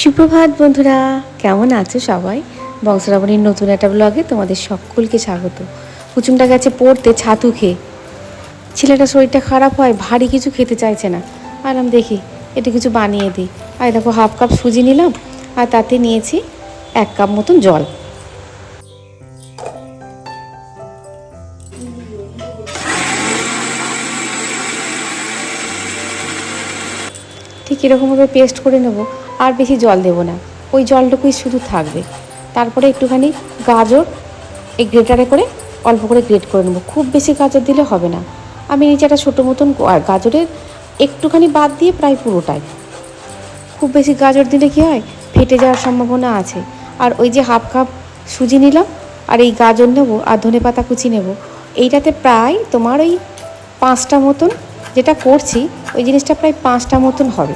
সুপ্রভাত বন্ধুরা, কেমন আছো সবাই? বংশরাবণীর নতুন একটা ব্লগে তোমাদের সকলকে স্বাগত। কুচুমটা গেছে পড়তে, ছাতু খেয়ে। ছেলেটা শরীরটা খারাপ হয়, ভারী কিছু খেতে চাইছে না। আর আমি দেখি এটা কিছু বানিয়ে দিই। আর দেখো হাফ কাপ সুজি নিলাম, আর তাতে নিয়েছি এক কাপ মতন জল। ঠিক এরকমভাবে পেস্ট করে নেব। আর বেশি জল দেব না। ওই জলটুকুই শুধু থাকবে। তারপরে একটুখানি গাজর, এই গ্রেটারে করে অল্প করে গ্রেট করে নেব। খুব বেশি গাজর দিলে হবে না। আমি নিচে একটা ছোটো মতন গাজরের একটুখানি বাদ দিয়ে প্রায় পুরোটাই। খুব বেশি গাজর দিলে কী হয়? ফেটে যাওয়ার সম্ভাবনা আছে। আর ওই যে হাফ কাপ সুজি নিলাম, আর এই গাজর নেব আর ধনে পাতা কুচি নেব। এইটাতে প্রায় তোমার ওই পাঁচটা মতন যেটা করছি, ওই জিনিসটা প্রায় পাঁচটা মতন হবে।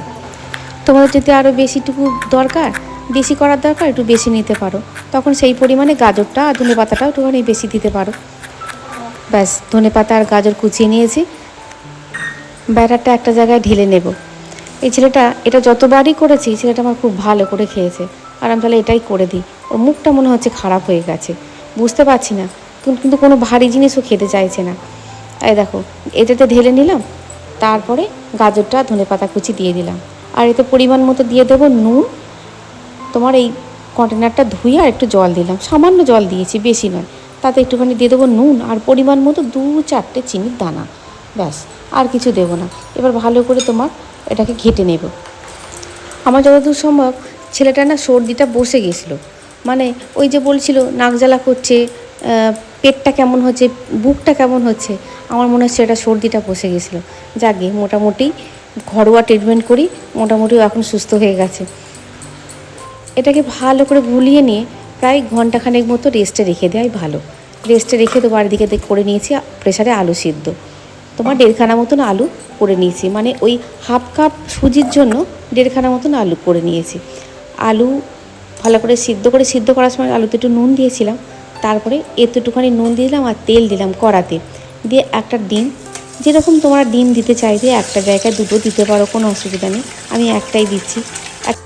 তোমাদের যদি আরও বেশিটুকু দরকার, বেশি করার দরকার, একটু বেশি নিতে পারো। তখন সেই পরিমাণে গাজরটা আর ধনে পাতাটাও একটুখানি বেশি দিতে পারো। ব্যাস, ধনে পাতা আর গাজর কুচিয়ে নিয়েছি। ব্যাটারটা একটা জায়গায় ঢেলে নেব। এই ছেলেটা, এটা যতবারই করেছি, ছেলেটা আমার খুব ভালো করে খেয়েছে। আর আমি তাহলে এটাই করে দিই। ওর মুখটা মনে হচ্ছে খারাপ হয়ে গেছে। বুঝতে পারছি না। কিন্তু কোনো ভারী জিনিসও খেতে চাইছে না। এই দেখো, এটাতে ঢেলে নিলাম। তারপরে গাজরটা ধনে পাতা কুচি দিয়ে দিলাম। আর এতে পরিমাণ মতো দিয়ে দেবো নুন। তোমার এই কন্টেনারটা ধুয়ে আর একটু জল দিলাম। সামান্য জল দিয়েছি, বেশি নয়। তাতে একটুখানি দিয়ে দেবো নুন আর পরিমাণ মতো দু চারটে চিনির দানা। ব্যাস, আর কিছু দেবো না। এবার ভালো করে তোমার এটাকে ঘেটে নেব। আমার যতদূর সম্ভব ছেলেটা না সর্দিটা বসে গেছিল। মানে ওই যে বলছিল নাক জ্বালা করছে পেটটা কেমন হচ্ছে, বুকটা কেমন হচ্ছে, আমার মনে হচ্ছে এটা সর্দিটা বসে গেছিল। যাকে মোটামুটি ঘরোয়া ট্রিটমেন্ট করি মোটামুটি এখন সুস্থ হয়ে গেছে। এটাকে ভালো করে গুলিয়ে নিয়ে প্রায় ঘন্টাখানেক মতো রেস্টে রেখে দেওয়াই ভালো। রেস্টে রেখে তো বাড়িদিকে দিকে করে নিয়েছি প্রেসারে আলু সিদ্ধ। তোমার দেড়খানা মতন আলু করে নিয়েছি মানে ওই হাফ কাপ সুজির জন্য দেড়খানা মতন আলু করে নিয়েছি। আলু ভালো করে সিদ্ধ করে, সিদ্ধ করার সময় আলুতে একটু নুন দিয়েছিলাম, তারপরে এতটুখানি নুন দিলাম আর তেল দিলাম কড়াতে। দিয়ে একটা ডিম যেরকম তোমরা ডিম দিতে চাইবে একটা জায়গায় দুটো দিতে পারো, কোনো অসুবিধা নেই। আমি একটাই দিচ্ছি। এক-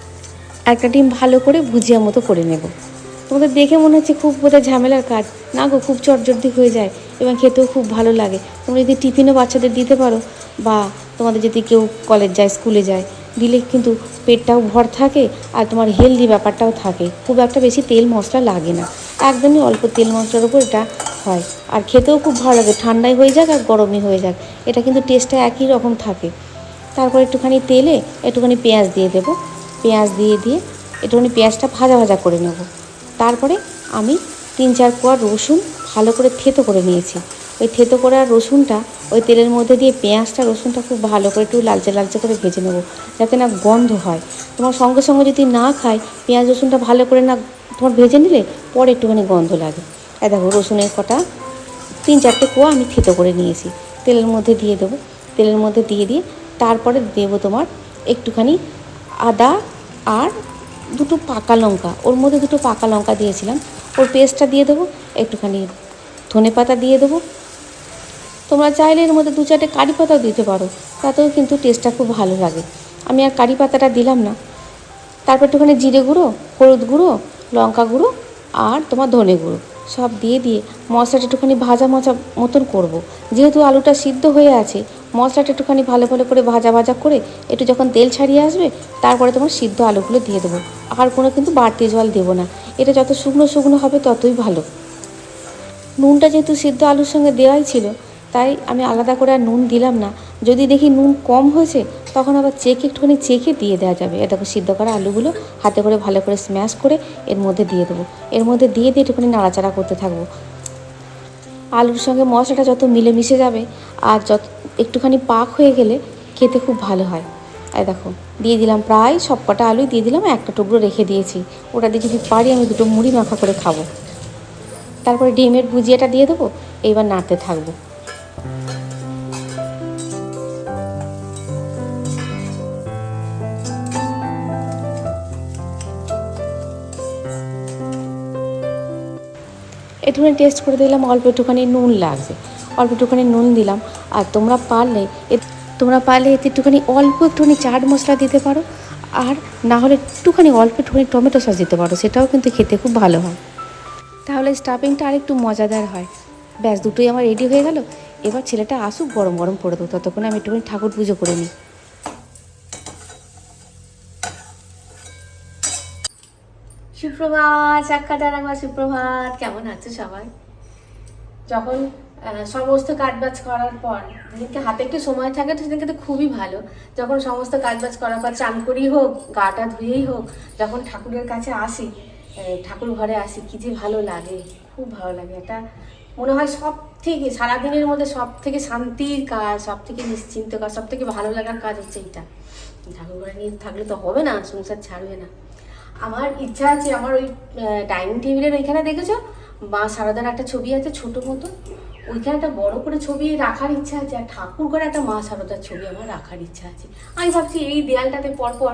একটা ডিম ভালো করে ভুজিয়া মতো করে নেব। তোমাদের দেখে মনে হচ্ছে খুব বোধহয় ঝামেলার কাজ। না গো, খুব চটজলদি হয়ে যায় এবং খেতেও খুব ভালো লাগে। তোমরা যদি টিফিনও বাচ্চাদের দিতে পারো বা তোমাদের যদি কেউ কলেজ যায় স্কুলে যায়, দিলে কিন্তু পেটটাও ভর থাকে আর তোমার হেলদি ব্যাপারটাও থাকে। খুব একটা বেশি তেল মশলা লাগে না। একদমই অল্প তেল মশলার উপর এটা হয়। আর খেতেও খুব ভালো লাগে। ঠান্ডাই হয়ে যাক আর গরমই হয়ে যাক। এটা কিন্তু টেস্টটা একই রকম থাকে। তারপর একটুখানি তেলে একটুখানি পেঁয়াজ দিয়ে দেবো। পেঁয়াজ দিয়ে দিয়ে একটুখানি পেঁয়াজটা ভাজা ভাজা করে নেব। তারপরে আমি তিন চার কোয়া রসুন ভালো করে থেতো করে নিয়েছি। ওই থেতো করা রসুনটা ওই তেলের মধ্যে দিয়ে পেঁয়াজটা, রসুনটা খুব ভালো করে একটু লালচে লালচে করে ভেজে নেব। যাতে না গন্ধ হয়। তোমার সঙ্গে সঙ্গে যদি না খায়, পেঁয়াজ রসুনটা ভালো করে না তোমার ভেজে নিলে পরে একটুখানি গন্ধ লাগে। এই দেখো, রসুনের কটা। তিন চারটে কোয়া আমি থেতো করে নিয়েছি। তেলের মধ্যে দিয়ে দেবো। তেলের মধ্যে দিয়ে দিয়ে তারপরে দেবো তোমার একটুখানি আদা আর দুটো পাকা লঙ্কা। ওর মধ্যে দুটো পাকা লঙ্কা দিয়েছিলাম। ওর পেস্টটা দিয়ে দেবো, একটুখানি ধনে পাতা দিয়ে দেবো। তোমরা চাইলে এর মধ্যে দু চারটে কারি পাতাও দিতে পারো। তাতেও কিন্তু টেস্টটা খুব ভালো লাগে। আমি আর কারি পাতাটা দিলাম না। তারপর একটুখানি জিরে গুঁড়ো, হলুদ গুঁড়ো, লঙ্কা গুঁড়ো আর তোমার ধনে গুঁড়ো। সব দিয়ে দিয়ে মশলাটা একটুখানি ভাজা মজা মতন করব। যেহেতু আলুটা সিদ্ধ হয়ে আছে, মশলাটা একটুখানি ভালো ভালো করে ভাজা ভাজা করে একটু যখন তেল ছাড়িয়ে আসবে, তারপরে তোমার সিদ্ধ আলুগুলো দিয়ে দেবো। আর কোনো কিন্তু বাড়তি জল দেবো না। এটা যত শুকনো শুকনো হবে ততই ভালো। নুনটা যেহেতু সিদ্ধ আলুর সঙ্গে দেওয়াই ছিল তাই আমি আলাদা করে আর নুন দিলাম না। যদি দেখি নুন কম হয়েছে, তখন আবার চেকে একটুখানি চেকে দিয়ে দেওয়া যাবে। এ দেখো সিদ্ধ করা আলুগুলো হাতে করে ভালো করে স্ম্যাশ করে এর মধ্যে দিয়ে দেবো। এর মধ্যে দিয়ে দিয়ে একটুখানি নাড়াচাড়া করতে থাকব। আলুর সঙ্গে মশলাটা যত মিলে মিশে যাবে আর যত একটুখানি পাক হয়ে গেলে খেতে খুব ভালো হয়। এই দেখো, দিয়ে দিলাম প্রায় সব কটা আলুই দিয়ে দিলাম, একটা টুকরো রেখে দিয়েছি। ওটা দিয়ে যদি পারি আমি দুটো মুড়ি মাখা করে খাব। তারপরে ডিমের ভুজিয়াটা দিয়ে দেবো, এইবার নাড়তে থাকব। একটুখানি টেস্ট করে দিলাম, অল্প একটুখানি নুন লাগবে। অল্প একটুখানি নুন দিলাম, আর তোমরা পারলে এ- তোমরা পারলে এতে একটুখানি অল্প একটুখানি চাট মশলা দিতে পারো, আর না হলে একটুখানি অল্প একটুখানি টমেটো সস দিতে পারো, সেটাও কিন্তু খেতে খুব ভালো হয়। তাহলে স্টাফিংটা আর একটু মজাদার হয়। ব্যাস, দুটোই আমার রেডি হয়ে গেল। এবার ছেলেটা আসুক গরম গরম করে দেবো, ততক্ষণে আমি একটুখানি ঠাকুর পুজো করে নিই। সুপ্রভাত সাক্ষাৎ একবার সুপ্রভাত। কেমন আছো সবাই? যখন সমস্ত কাজবাজ করার পর, যেদিনকে হাতে একটু সময় থাকে তো সেদিনকে তো খুবই ভালো। যখন সমস্ত কাজবাজ করার পর চান করেই হোক, গাটা ধুয়েই হোক, যখন ঠাকুরের কাছে আসি ঠাকুর ঘরে আসি, কি যে ভালো লাগে, খুব ভালো লাগে। এটা মনে হয় সব থেকে, সারাদিনের মধ্যে সব থেকে শান্তির কাজ, সব থেকে নিশ্চিন্ত কাজ, সব থেকে ভালো লাগার কাজ হচ্ছে এটা ঠাকুর ঘরে নিয়ে থাকলে তো হবে না, সংসার ছাড়বে না। আমার ইচ্ছা আছে, আমার ওই ডাইনিং টেবিলের ওইখানে দেখেছ? মা সারদার একটা ছবি আছে ছোট মতো। ওইখানে একটা বড় করে ছবি রাখার ইচ্ছা আছে, আর ঠাকুর ঘরে একটা মা সারদার ছবি আমার রাখার ইচ্ছা আছে। আমি ভাবছি এই দেয়ালটাতে পরপর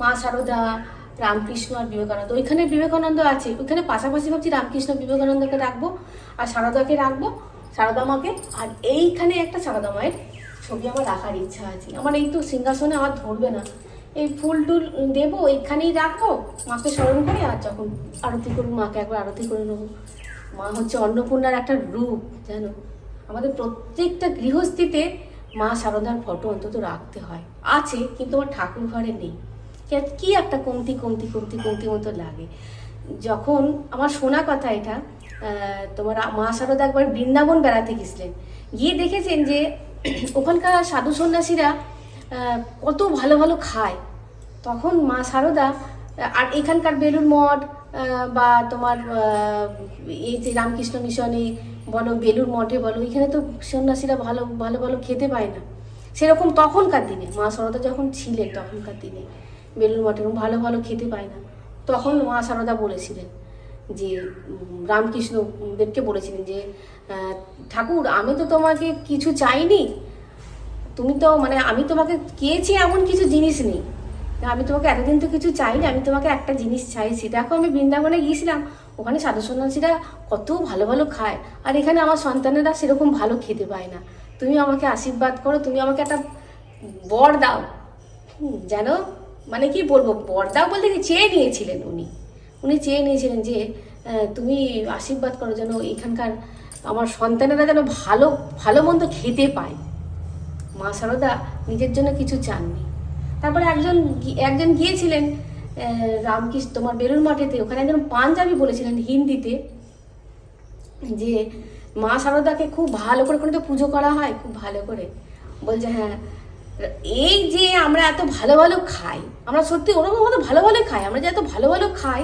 মা সারদা, রামকৃষ্ণ আর বিবেকানন্দ, ওইখানে বিবেকানন্দ আছে। ওইখানে পাশাপাশি ভাবছি রামকৃষ্ণ, বিবেকানন্দকে রাখব, আর সারদাকে রাখব, সারদা মাকে। আর এইখানে একটা সারদা মায়ের ছবি আমার রাখার ইচ্ছা আছে। আমার এই তো সিংহাসনে আমার ধরবে না। এই ফুল টুল দেবো, এইখানেই রাখব মাকে স্মরণ করে, আর যখন আরতি করব, মাকে একবার আরতি করে নেব। মা হচ্ছে অন্নপূর্ণার একটা রূপ, জানো? আমাদের প্রত্যেকটা গৃহস্থিতে মা সারদার ফটো অন্তত রাখতে হয়। আছে, কিন্তু আমার ঠাকুর ঘরে নেই। কে- একটা কমতি কমতি কমতি কমতি মতো লাগে। যখন, আমার শোনা কথা এটা তোমার মা সারদা একবার বৃন্দাবন বেড়াতে গেছিলেন। গিয়ে দেখেছেন যে, ওখানকার সাধু সন্ন্যাসীরা কত ভালো ভালো খায়। তখন মা সারদা আর এখানকার বেলুর মঠ বা তোমার এই যে রামকৃষ্ণ মিশনে বলো বেলুর মঠে বলো এখানে তো সন্ন্যাসীরা ভালো ভালো ভালো খেতে পায় না। সেরকম তখনকার দিনে মা সারদা যখন ছিলেন তখনকার দিনে বেলুর মঠে ভালো ভালো খেতে পায় না। তখন মা সারদা বলেছিলেন যে উম, রামকৃষ্ণ দেবকে বলেছিলেন যে ঠাকুর আমি তো তোমাকে কিছু চাইনি তুমি তো মানে আমি তোমাকে চেয়েছি এমন কিছু জিনিস নেই। আমি তোমাকে এতদিন তো কিছু চাইনি, আমি তোমাকে একটা জিনিস চাইছি। দেখো, আমি বৃন্দাবনে গিয়েছিলাম, ওখানে সাধু সন্ন্যাসীরা কত ভালো ভালো খায়, আর এখানে আমার সন্তানেরা সেরকম ভালো খেতে পায় না। তুমি আমাকে আশীর্বাদ করো, তুমি আমাকে একটা বর দাও। যেন মানে কি বলব, বর দাও বলতে কি চেয়ে নিয়েছিলেন উনি। উনি চেয়ে নিয়েছিলেন যে তুমি আশীর্বাদ করো যেন এখানকার আমার সন্তানেরা যেন ভালো ভালো মন্দ খেতে পায়। মা সারদা নিজের জন্য কিছু চাননি। তারপরে একজন একজন গিয়েছিলেন রামকৃষ্ণ, তোমার বেলুর মঠেতে। ওখানে একজন পাঞ্জাবি বলেছিলেন হিন্দিতে যে, মা সারদাকে খুব ভালো করে, ওখানে তো পুজো করা হয়, খুব ভালো করে। বলছে হ্যাঁ এই যে আমরা এত ভালো ভালো খাই, আমরা সত্যি ওরকম মতো ভালো ভালো খাই, আমরা যে এত ভালো ভালো খাই,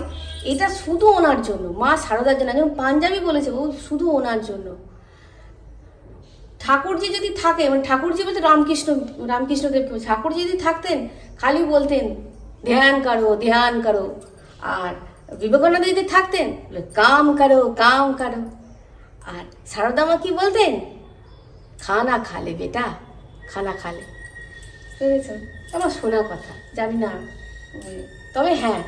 এটা শুধু ওনার জন্য। মা সারদার জন্য, একজন পাঞ্জাবি বলেছে, ও শুধু ওনার জন্য। ঠাকুরজি যদি থাকে মানে ঠাকুরজি বলতে রামকৃষ্ণ, রামকৃষ্ণদেব, ঠাকুরজি যদি থাকতেন, খালি বলতেন, ধ্যান করো ধ্যান করো। আর বিবেকানন্দ যদি থাকতেন কাম করো কাম করো। আর সারদামা কি বলতেন? খানা খালে বেটা, খানা খালে। বুঝেছ? আমার শোনা কথা, জানি না তবে হ্যাঁ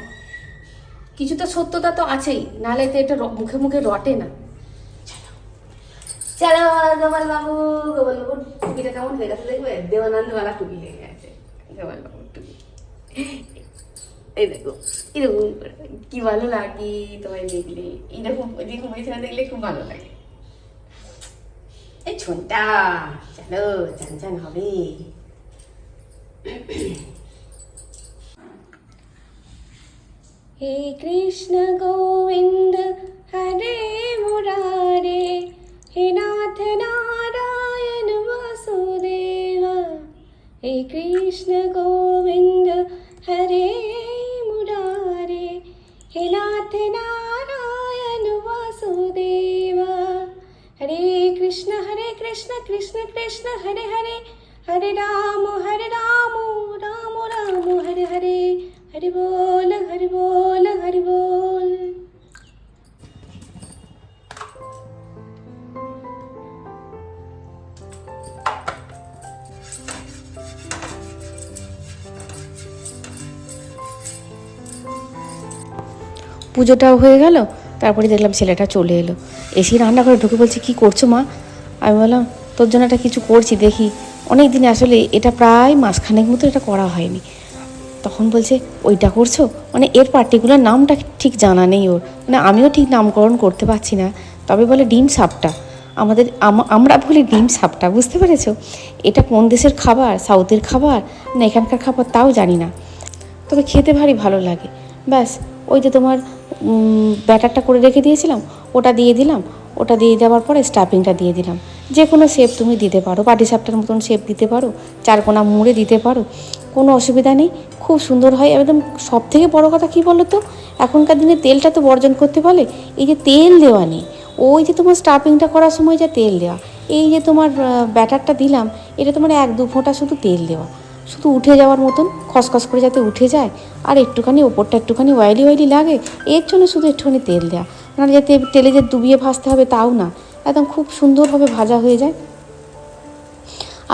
কিছুটা সত্যতা তো আছেই নাহলে তো এটা মুখে মুখে রটে না। চলো গোপাল বাবু গোপাল বাবুর টুপিটা কেমন হয়ে গেছে দেখবে দেবানন্দওয়ালা টুপি হয়ে গেছে গোপাল বাবুর টুপি এই দেখো এরকম করে। কি ভালো লাগে তোমায় দেখলে এরকম এরকম এখানে দেখলে খুব ভালো লাগে এই ছোনটা চলো চান চান হবে हे कृष्ण गोविंद हरे मुरारे ഹേ നാഥ നാരായണ വാസുദേവ ഹേ കൃഷ്ണ ഗോവിന്ദ ഹരേ മുരാരേ. ഹേ നാഥ നാരായണ വാസുദേവ ഹരേ കൃഷ്ണ ഹരേ കൃഷ്ണ കൃഷ്ണ കൃഷ്ണ ഹരേ ഹരേ. ഹരേ രാമ ഹരേ രാമ രാമ രാമ ഹരേ ഹരേ. ഹരി ബോല ഹരി ബോല ഹരി ബോല পুজোটাও হয়ে গেল, তারপরে দেখলাম ছেলেটা চলে এলো। এসে রান্নাঘরে ঢুকে বলছে, কি করছ মা? আমি বললাম, তোর জন্য একটা কিছু করছি, দেখি। অনেক দিনে আসলে এটা প্রায় মাসখানেক মতো এটা করা হয়নি। তখন বলছে, ওইটা করছ? মানে এর পার্টিকুলার নামটা ঠিক জানা নেই ওর। মানে আমিও ঠিক নামকরণ করতে পারছি না, তবে বলে ডিম সাপটা। আমাদের আমরা বলি ডিম সাপটা, বুঝতে পেরেছ? এটা কোন দেশের খাবার? সাউথের খাবার? না এখানকার খাবার তাও জানি না। তবে খেতে ভারী ভালো লাগে। ব্যাস, ওই যে তোমার ব্যাটারটা করে রেখে দিয়েছিলাম, ওটা দিয়ে দিলাম, ওটা দিয়ে দেওয়ার পরে স্টাফিংটা দিয়ে দিলাম। যে কোনো শেপ তুমি দিতে পারো পাটি সাপটার মতন শেপ দিতে পারো চারকোনা মুড়ে দিতে পারো, কোনো অসুবিধা নেই। খুব সুন্দর হয়, একদম সব থেকে বড়ো কথা কী বলো তো এখনকার দিনে তেলটা তো বর্জন করতে বলে এই যে তেল দেওয়া নেই, ওই যে তোমার স্টাফিংটা করার সময় যা তেল দেওয়া, এই যে তোমার ব্যাটারটা দিলাম, এটা তোমার এক দু ফোঁটা শুধু তেল দেওয়া। শুধু উঠে যাওয়ার মতন, খসখস করে যাতে উঠে যায়, আর একটুখানি ওপরটা একটুখানি অয়েলি অয়েলি লাগে, এর জন্য শুধু একটুখানি তেল দেওয়া না যাতে তেলে যে ডুবিয়ে ভাজতে হবে তাও না, একদম খুব সুন্দরভাবে ভাজা হয়ে যায়।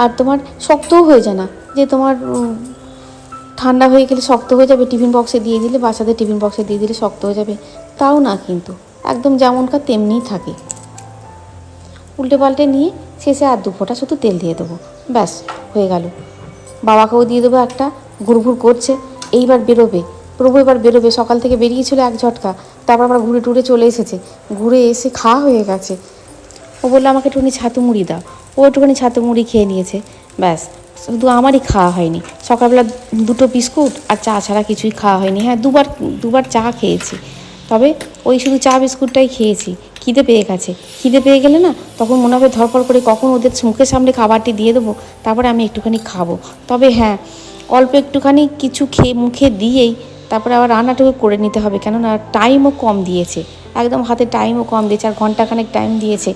আর তোমার শক্তও হয়ে যায় না, যে তোমার ঠান্ডা হয়ে গেলে শক্ত হয়ে যাবে, টিফিন বক্সে দিয়ে দিলে, বাচ্চাদের টিফিন বক্সে দিয়ে দিলে শক্ত হয়ে যাবে, তাও না কিন্তু, একদম যেমনকার তেমনিই থাকে। উল্টে পাল্টে নিয়ে শেষে আর দু ফোঁটা শুধু তেল দিয়ে দেবো, ব্যাস, হয়ে গেল। বাবাকেও দিয়ে দেবো একটা, ঘুরঘুর করছে। এইবার বেরোবে। প্রভু এবার বেরোবে। সকাল থেকে বেরিয়েছিল এক ঝটকা। তারপর আবার ঘুরে টুরে চলে এসেছে। ঘুরে এসে খাওয়া হয়ে গেছে। ও বলল, আমাকে একটুখানি ছাতু মুড়ি দাও। ও একটুখানি ছাতু মুড়ি খেয়ে নিয়েছে। ব্যাস, শুধু আমারই খাওয়া হয়নি। সকালবেলা দুটো বিস্কুট আর চা ছাড়া কিছুই খাওয়া হয়নি। হ্যাঁ দুবার দুবার চা খেয়েছি। তবে ওই শুধু চা বিস্কুটটাই খেয়েছি। খিদে পেয়ে গেছে। খিদে পেয়ে গেলে না তখন মনে হবে ধরপড় করে কখন ওদের মুখের সামনে খাবারটি দিয়ে দেবো, তারপরে আমি একটুখানি খাব। তবে হ্যাঁ অল্প একটুখানি কিছু খেয়ে মুখে দিয়েই তারপরে আবার রান্নাটুকু করে নিতে হবে, কেননা টাইমও কম দিয়েছে। একদম হাতে টাইমও কম দিয়েছে, আর ঘন্টাখানেক টাইম দিয়েছে।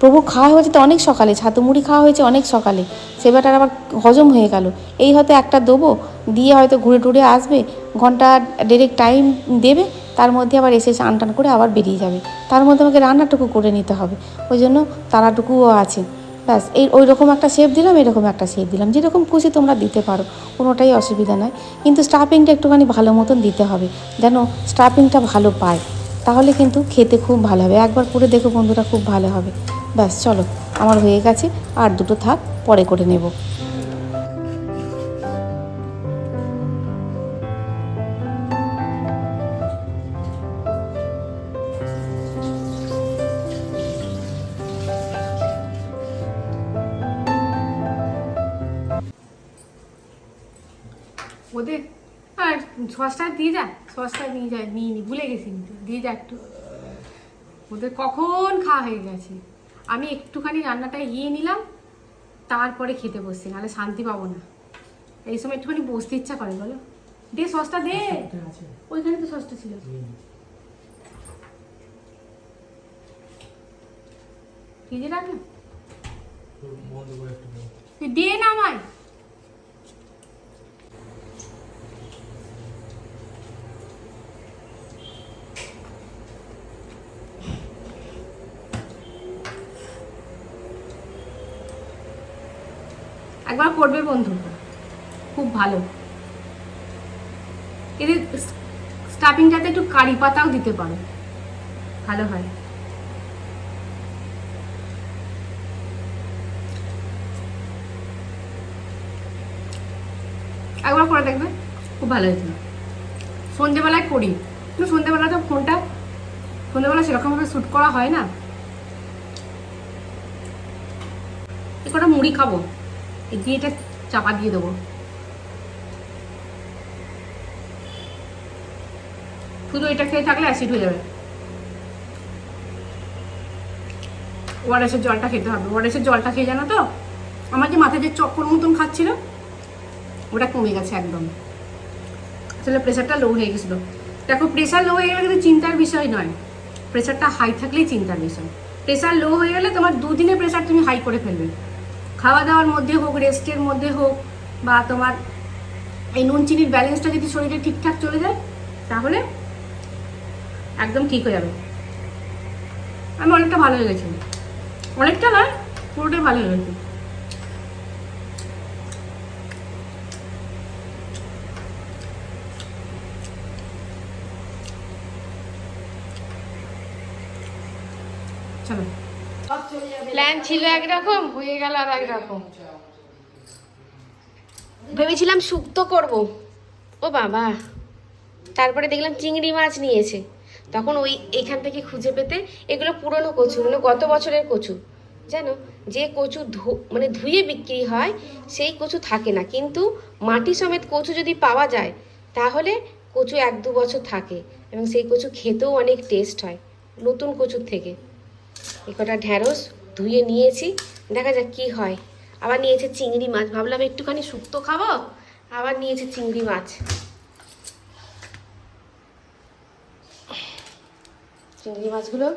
প্রভু, খাওয়া হয়েছে তো অনেক সকালে, ছাতু মুড়ি খাওয়া হয়েছে অনেক সকালে। সেবাটার আবার হজম হয়ে গেল। এই হয়তো একটা দেবো, দিয়ে হয়তো ঘুরে টুরে আসবে, ঘণ্টা ডিরেক্ট টাইম দেবে তার মধ্যে আবার এসে স্নান টান করে আবার বেরিয়ে যাবে। তার মধ্যে আমাকে রান্নাটুকু করে নিতে হবে। ওই জন্য তারাটুকুও আছে। ব্যাস, এই ওই রকম একটা শেপ দিলাম, এরকম একটা শেপ দিলাম। যেরকম খুশি তোমরা দিতে পারো, কোনোটাই অসুবিধা নয়। কিন্তু স্টাফিংটা একটুখানি ভালো মতন দিতে হবে, যেন স্টাফিংটা ভালো পায়। তাহলে কিন্তু খেতে খুব ভালো হবে। একবার করে দেখো বন্ধুরা, খুব ভালো হবে। ব্যাস, চলো, আমার হয়ে গেছে। আর দুটো থাক, পরে করে নেব। সসটা দিয়ে যা সসটা নিয়ে যা নিয়ে নি ভুলে গেছি। দিয়ে যা একটু। ওদের কখন খাওয়া হয়ে গেছে? আমি একটুখানি রান্নাটা ইয়ে নিলাম তারপরে খেতে বসছি নাহলে শান্তি পাবো না। এই সময় একটুখানি বসতে ইচ্ছা করে বলো। দে সসটা দে। ওইখানে তো সসটা ছিল। ফ্রিজে রাখ না। তুই দে না আমায়। একবার করবে বন্ধু। খুব ভালো। এদের স্টাফিংটাতে একটু কারি পাতাও দিতে পারো। ভালো হয়। একবার করে দেখবে, খুব ভালো হয়েছিল। সন্ধেবেলায় করি। কিন্তু সন্ধেবেলা তো ফোনটা, সন্ধেবেলা সেরকমভাবে শ্যুট করা হয় না। এ কটা মুড়ি খাব। দিয়ে এটা চাপা দিয়ে দেবো। শুধু এটা খেয়ে থাকলে অ্যাসিড হয়ে যাবে। ওয়ারেসের জলটা খেতে হবে। ওয়ারেসের জলটা খেয়ে জানো তো? আমার যে মাথায় যে চক্কর মতন খাচ্ছিল, ওটা কমে গেছে একদম। আসলে প্রেশারটা লো হয়ে গেছিল। দেখো প্রেশার লো হয়ে গেলে কিন্তু চিন্তার বিষয় নয়। প্রেশারটা হাই থাকলেই চিন্তার বিষয়। প্রেশার লো হয়ে গেলে তোমার দুদিনে প্রেশার তুমি হাই করে ফেলবে। খাওয়া দাওয়ার মধ্যে হোক রেস্টের মধ্যে হোক, বা তোমার এই নুন চিনির ব্যালেন্সটা যদি শরীরে ঠিকঠাক চলে যায়, তাহলে একদম ঠিক হয়ে যাবে। আমি অনেকটা ভালো হয়ে গেছি। অনেকটা নয়, পুরোটাই ভালো হয়ে গেছে। চলো। প্ল্যান ছিল একরকম, হয়ে গেল আর একরকম। ভেবেছিলাম শুক্তো করব। ও বাবা, তারপরে দেখলাম চিংড়ি মাছ নিয়েছে। তখন ওই এখান থেকে খুঁজে পেতে এগুলো পুরনো কচু মানে গত বছরের কচু। জানো, যে কচু মানে ধুয়ে বিক্রি হয়, সেই কচু থাকে না। কিন্তু মাটি সমেত কচু যদি পাওয়া যায়, তাহলে কচু এক দু বছর থাকে এবং সেই কচু খেতেও অনেক টেস্ট হয়, নতুন কচুর থেকে। এ কটা ঢ্যাঁড়স ধুয়ে নিয়েছি, দেখা যাক কি হয়। আবার নিয়েছে চিংড়ি মাছ, ভাবলাম একটুখানি শুক্তো খাব, আবার নিয়েছে চিংড়ি মাছ। চিংড়ি মাছগুলো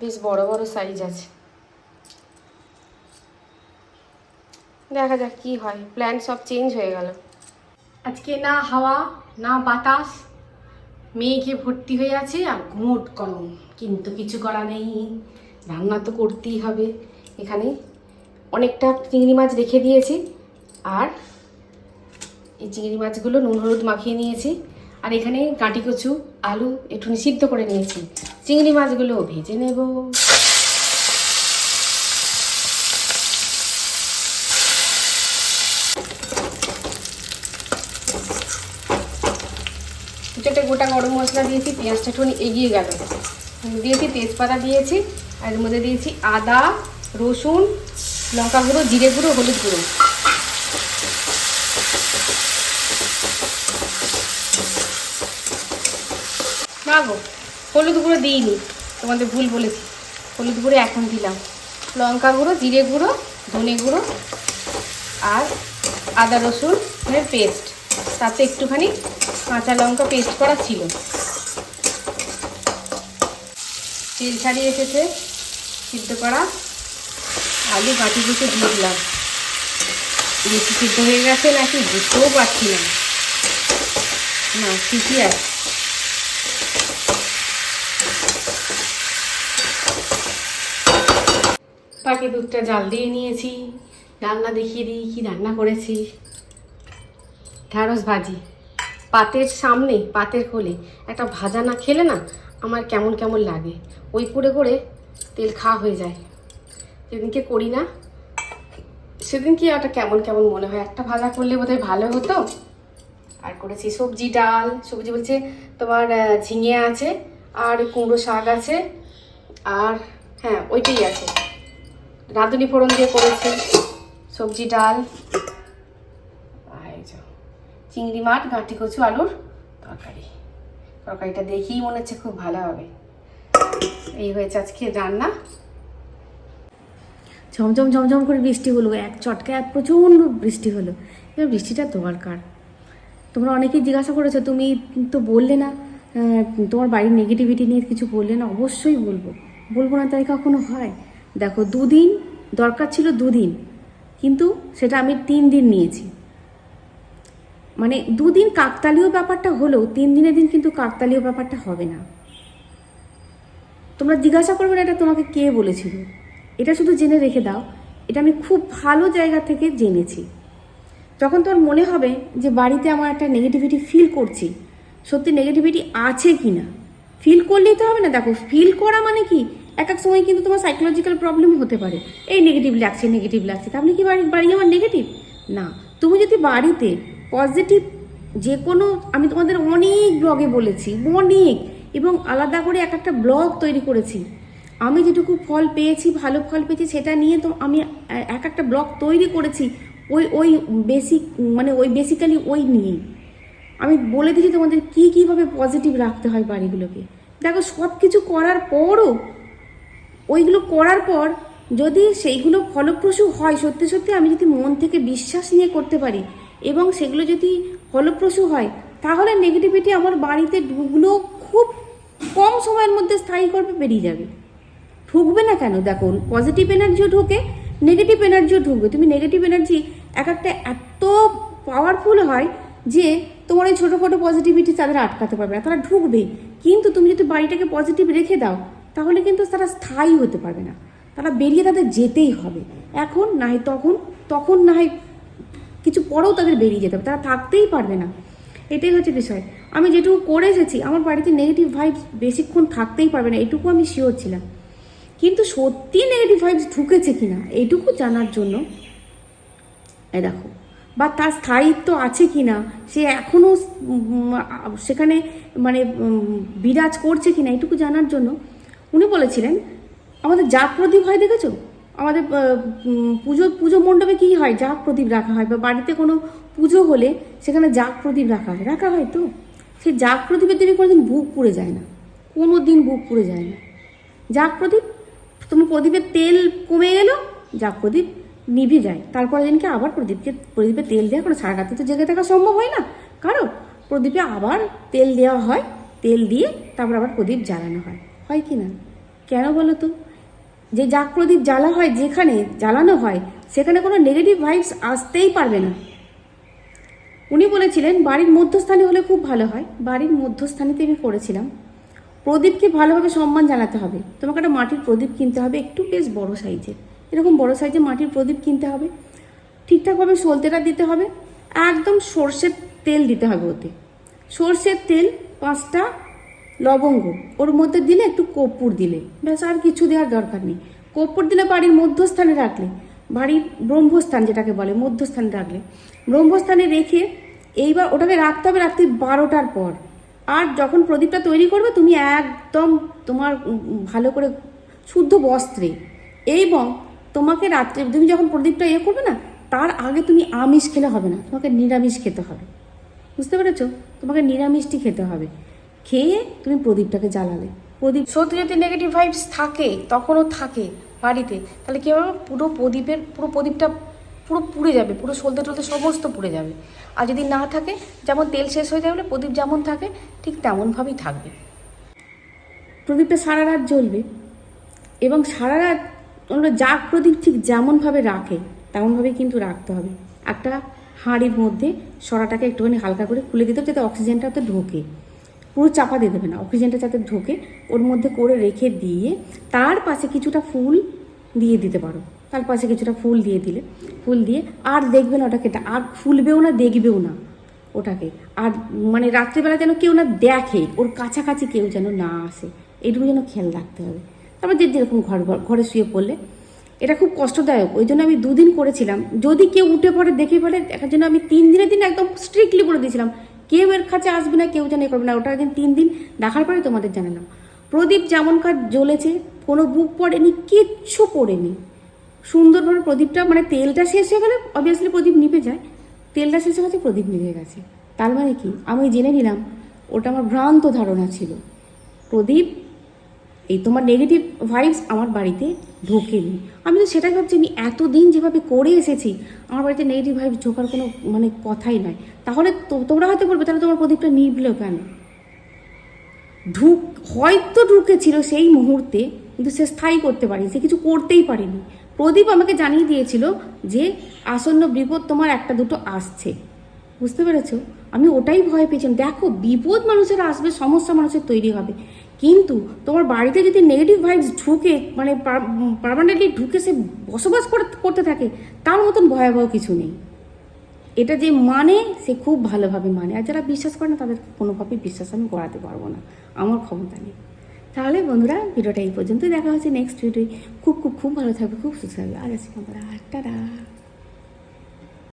বেশ বড় বড় সাইজ আছে। দেখা যাক কি হয় প্ল্যান সব চেঞ্জ হয়ে গেল। আজকে না হাওয়া, না বাতাস, মেঘে ভর্তি হয়ে আছে আর ঘুমট গরম, কিন্তু কিছু করা নেই। রান্না তো করতেই হবে। এখানে অনেকটা চিংড়ি মাছ রেখে দিয়েছি। আর এই চিংড়ি মাছগুলো নুন, হলুদ মাখিয়ে নিয়েছি। আর এখানে গাঁটি কচু, আলু একটু সিদ্ধ করে নিয়েছি। চিংড়ি মাছগুলো ভেজে নেব। গোটা গরম মশলা দিয়েছি, পেঁয়াজটা একটু এগিয়ে গেল। দিয়েছি, তেজপাতা দিয়েছি, আর এর মধ্যে দিয়েছি আদা, রসুন, লঙ্কা গুঁড়ো, জিরে গুঁড়ো, হলুদ গুঁড়ো। না গো, হলুদ গুঁড়ো দিইনি, তোমাদের ভুল বলেছি। হলুদ গুঁড়ো এখন দিলাম। লঙ্কা গুঁড়ো, জিরে গুঁড়ো, ধনে গুঁড়ো, আর আদা রসুন পেস্ট। তাতে একটুখানি কাঁচা লঙ্কা পেস্ট করা ছিল। তেল ছাড়িয়ে এসেছে, সিদ্ধ করা আলু কাটি কুচে দিয়ে দিলাম। বেশি সিদ্ধ হয়ে গেছে নাকি বুঝতেও পারছি না। না, ঠিকই আছে। পাখি দুধটা জাল দিয়ে নিয়েছি, রান্না দেখিয়ে দিই কি রান্না করেছি। ঢ্যাঁড়স ভাজি, পাতের সামনে, পাতের কোলে। একটা ভাজা না খেলে না আমার কেমন কেমন লাগে। ওই করে করে তেল খাওয়া হয়ে যায়। যেদিনকে করি না সেদিন কি একটা কেমন কেমন মনে হয়? একটা ভাজা করলে বোধহয় ভালো হতো। আর করেছি সবজি ডাল। সবজি বলছে তোমার ঝিঙে আছে আর কুমড়ো শাক আছে আর হ্যাঁ ওইটাই আছে। রাঁধুনি ফোড়ন দিয়ে করেছি। সবজি ডাল। চিংড়ি মাছ ঘাটি কচু, আলুর তরকারি। তরকারিটা দেখেই মনে হচ্ছে খুব ভালো হবে। এই হয়েছে আজকে রান্না। ঝমঝম ঝমঝম করে বৃষ্টি হলো, এক চটকায় প্রচণ্ড বৃষ্টি হলো। এবার বৃষ্টিটা দরকার তোমরা অনেকেই জিজ্ঞাসা করেছ, তুমি তো বললে না তোমার বাড়ির নেগেটিভিটি নিয়ে কিছু বললে না, অবশ্যই বলব। বলব না তাই কখনো হয়? দেখো, দুদিন, দরকার ছিল দুদিন, কিন্তু সেটা আমি তিন দিন নিয়েছি। মানে দুদিন কাকতালীয় ব্যাপারটা হলেও, তিন দিনের দিন কিন্তু কাকতালীয় ব্যাপারটা হবে না। তোমরা জিজ্ঞাসা করবে না এটা তোমাকে কে বলেছিল। এটা শুধু জেনে রেখে দাও, এটা আমি খুব ভালো জায়গা থেকে জেনেছি। যখন তোমার মনে হবে যে বাড়িতে আমার একটা নেগেটিভিটি ফিল করছি, সত্যি নেগেটিভিটি আছে কি না ফিল করলেই তো হবে না, দেখো ফিল করা মানে কি? এক এক সময় কিন্তু তোমার সাইকোলজিক্যাল প্রবলেম হতে পারে। এই নেগেটিভ লাগছে নেগেটিভ লাগছে তাহলে কি বাড়ি বাড়ি আমার নেগেটিভ না, তুমি যদি বাড়িতে পজিটিভ যে কোনো, আমি তোমাদের অনেক ব্লগে বলেছি, অনেক এবং আলাদা করে এক একটা ব্লগ তৈরি করেছি। আমি যেটুকু ফল পেয়েছি, ভালো ফল পেয়েছি, সেটা নিয়ে তো আমি এক একটা ব্লগ তৈরি করেছি ওই ওই বেসিক মানে ওই বেসিক্যালি ওই নিয়েই। আমি বলে দিচ্ছি তোমাদের কী, কীভাবে পজিটিভ রাখতে হয় বাড়িগুলোকে। দেখো সব কিছু করার পরও, ওইগুলো করার পর যদি সেইগুলো ফলপ্রসূ হয়, সত্যি সত্যি আমি যদি মন থেকে বিশ্বাস নিয়ে করতে পারি এবং সেগুলো যদি ফলপ্রসূ হয়, তাহলে নেগেটিভিটি আমার বাড়িতে ঢুকলেও খুব কম সময়ের মধ্যে স্থায়ী করবে বেরিয়ে যাবে। ঢুকবে না কেন? দেখো পজিটিভ এনার্জিও ঢোকে নেগেটিভ এনার্জিও ঢুকবে। তুমি নেগেটিভ এনার্জি এক একটা এত পাওয়ারফুল হয় যে তোমার এই ছোটোখাটো পজিটিভিটি তাদের আটকাতে পারবে না। তারা ঢুকবে। কিন্তু তুমি যদি বাড়িটাকে পজিটিভ রেখে দাও, তাহলে কিন্তু তারা স্থায়ী হতে পারবে না। তারা বেরিয়ে তাদের যেতেই হবে। এখন না হয় তখন তখন না হয় কিছু পরেও তাদের বেরিয়ে যেতে হবে। তারা থাকতেই পারবে না। এটাই হচ্ছে বিষয়। আমি যেটুকু করে এসেছি, আমার বাড়িতে নেগেটিভ ভাইবস বেশিক্ষণ থাকতেই পারবে না, এটুকু আমি শিওর ছিলাম। কিন্তু সত্যি নেগেটিভ ভাইবস ঢুকেছে কিনা এইটুকু জানার জন্য, এই দেখো, বা তার স্থায়িত্ব আছে কি না সে এখনও সেখানে মানে বিরাজ করছে কি না এটুকু জানার জন্য, উনি বলেছিলেন, আমাদের জাগ প্রদীপ হয় দেখেছ? আমাদের পুজো পুজো মণ্ডপে কী হয়? জাগ প্রদীপ রাখা হয়, বা বাড়িতে কোনো পুজো হলে সেখানে জাগ প্রদীপ রাখা হয়। রাখা হয় তো? সেই জাগ প্রদীপের দিকে কোনোদিন বুক পুড়ে যায় না। কোনো দিন বুক পুড়ে যায় না। জাগ প্রদীপ, তোমার প্রদীপের তেল কমে গেল জাগ প্রদীপ নিভে যায়। তারপরে দিনকে আবার প্রদীপকে, প্রদীপে তেল দেওয়া কোনো সারা রাতে তো জেগে থাকা সম্ভব হয় না। কারও প্রদীপে আবার তেল দেওয়া হয়, তেল দিয়ে তারপর আবার প্রদীপ জ্বালানো হয়। হয় কি না? কেন বলো তো? যে জাগ প্রদীপ জ্বালা হয় যেখানে, জ্বালানো হয়, সেখানে কোনো নেগেটিভ ভাইবস আসতেই পারবে না। উনি বলেছিলেন, বাড়ির মধ্যস্থানে হলে খুব ভালো হয়। বাড়ির মধ্যস্থানেতে আমি করেছিলাম। প্রদীপকে ভালোভাবে সম্মান জানাতে হবে। তোমাকে একটা মাটির প্রদীপ কিনতে হবে, একটু বেশ বড় সাইজের। এরকম বড় সাইজের মাটির প্রদীপ কিনতে হবে। ঠিকঠাকভাবে সলতেটা দিতে হবে। একদম সর্ষের তেল দিতে হবে ওতে। সর্ষের তেল, পাঁচটা লবঙ্গ। ওর মধ্যে দিলে একটু কর্পূর দিলে। ব্যাস, আর কিছু দেওয়ার দরকার নেই। কর্পূর দিলে বাড়ির মধ্যস্থানে রাখলে। বাড়ির ব্রহ্মস্থান যেটাকে বলে, মধ্যস্থান রাখলে। ব্রহ্মস্থানে রেখে এইবার ওটাকে রাখতে হবে রাত্রি বারোটার পর। আর যখন প্রদীপটা তৈরি করবে, তুমি একদম তোমার ভালো করে শুদ্ধ বস্ত্রে এবং তোমাকে রাত্রে, তুমি যখন প্রদীপটা ইয়ে করবে না, তার আগে তুমি আমিষ খেলে হবে না, তোমাকে নিরামিষ খেতে হবে। বুঝতে পেরেছ? তোমাকে নিরামিষটি খেতে হবে। খেয়ে তুমি প্রদীপটাকে জ্বালালে। প্রদীপ সত্যি যদি নেগেটিভ ভাইবস থাকে, তখনও থাকে। বাড়িতে, তাহলে কী হবে? পুরো প্রদীপের, পুরো প্রদীপটা পুরো পুড়ে যাবে, পুরো সলতে টলতে সমস্ত পুড়ে যাবে। আর যদি না থাকে, যেমন তেল শেষ হয়ে যাবে, প্রদীপ যেমন থাকে, ঠিক তেমনভাবেই থাকবে। প্রদীপটা সারা রাত জ্বলবে এবং সারা রাত জাগ প্রদীপ ঠিক যেমনভাবে রাখে, তেমনভাবেই কিন্তু রাখতে হবে। একটা হাঁড়ির মধ্যে সরাটাকে একটুখানি হালকা করে খুলে দিতে হবে, যাতে অক্সিজেনটা ওতে ঢোকে। পুরো চাপা দিয়ে দেবে না। অক্সিজেনটা যাতে ঢোকে, ওর মধ্যে করে রেখে দিয়ে তার পাশে কিছুটা ফুল দিয়ে দিতে পারো। তার পাশে কিছুটা ফুল দিয়ে দিলে। ফুল দিয়ে আর দেখবে না ওটাকে আর ফুলবেও না, দেখবেও না ওটাকে। আর মানে রাত্রিবেলা যেন কেউ না দেখে, ওর কাছাকাছি কেউ যেন না আসে এইটুকু যেন খেয়াল রাখতে হবে। তারপর যে যেরকম ঘর ঘর- ঘরে শুয়ে পড়লে, এটা খুব কষ্টদায়ক। ওই জন্য আমি দুদিন করেছিলাম। যদি কেউ উঠে পড়ে, দেখে পড়ে দেখার জন্য আমি তিন দিনের দিন একদম স্ট্রিক্টলি বলে দিয়েছিলাম। কেউ এর কাছে আসবে না, কেউ জানে করবে না। ওটা একদিন তিন দিন দেখার পরে তোমাদের জানালাম। প্রদীপ যেমন কাজ জ্বলেছে, কোনো বুক পড়েনি, কিচ্ছু পড়েনি। সুন্দরভাবে প্রদীপটা মানে তেলটা শেষ হয়ে গেলে অবভিয়াসলি প্রদীপ নিভে যায়। তেলটা শেষ হয়ে গেছে, প্রদীপ নিভে গেছে। তার মানে কি? আমি জেনে নিলাম, ওটা আমার ভ্রান্ত ধারণা ছিল। প্রদীপ এই তোমার নেগেটিভ ভাইবস আমার বাড়িতে ঢোকেনি। আমি তো সেটাই ভাবছি, আমি এতদিন যেভাবে করে এসেছি, আমার বাড়িতে নেগেটিভ ভাইবস ঢোকার কোনো মানে কথাই নয় তাহলে তো- তোমরা হয়তো বলবে, তাহলে তোমার প্রদীপটা নিভলো কেন? ঢুক হয়তো ঢুকেছিল সেই মুহূর্তে, কিন্তু সে স্থায়ী করতে পারেনি, সে কিছু করতেই পারেনি। প্রদীপ আমাকে জানিয়ে দিয়েছিল যে আসন্ন বিপদ তোমার একটা দুটো আসছে। বুঝতে পেরেছ? আমি ওটাই ভয় পেয়েছিলাম। দেখো, বিপদ মানুষের আসবে, সমস্যা মানুষের তৈরি হবে। কিন্তু তোমার বাড়িতে যদি নেগেটিভ ভাইবস ঢুকে মানে পারমানেন্টলি ঢুকে সে বসবাস করে- করতে থাকে, তার মতন ভয়াবহ কিছু নেই। এটা যে মানে সে খুব ভালোভাবে মানে। আর যারা বিশ্বাস করে না, তাদের কোনোভাবেই বিশ্বাস আমি করাতে পারব না। আমার ক্ষমতা নেই। তাহলে বন্ধুরা, ভিডিওটা এই পর্যন্ত দেখা হচ্ছে নেক্সট ভিডিও খুব খুব খুব ভালো থাকবে, খুব সুস্থ থাকবে। আর আজকে বন্ধুরা টাটা।